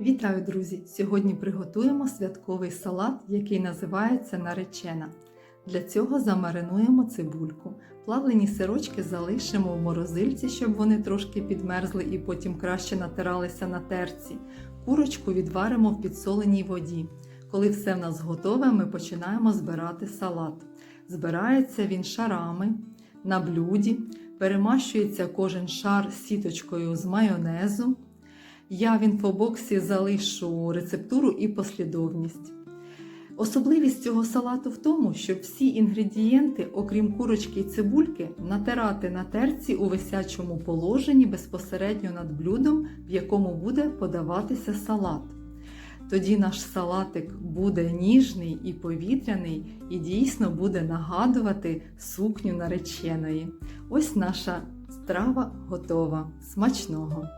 Вітаю, друзі! Сьогодні приготуємо святковий салат, який називається наречена. Для цього замаринуємо цибульку. Плавлені сирочки залишимо в морозильці, щоб вони трошки підмерзли і потім краще натиралися на терці. Курочку відваримо в підсоленій воді. Коли все в нас готове, ми починаємо збирати салат. Збирається він шарами на блюді, перемащується кожен шар сіточкою з майонезу. Я в інфобоксі залишу рецептуру і послідовність. Особливість цього салату в тому, щоб всі інгредієнти, окрім курочки і цибульки, натирати на терці у висячому положенні безпосередньо над блюдом, в якому буде подаватися салат. Тоді наш салатик буде ніжний і повітряний, і дійсно буде нагадувати сукню нареченої. Ось наша страва готова. Смачного!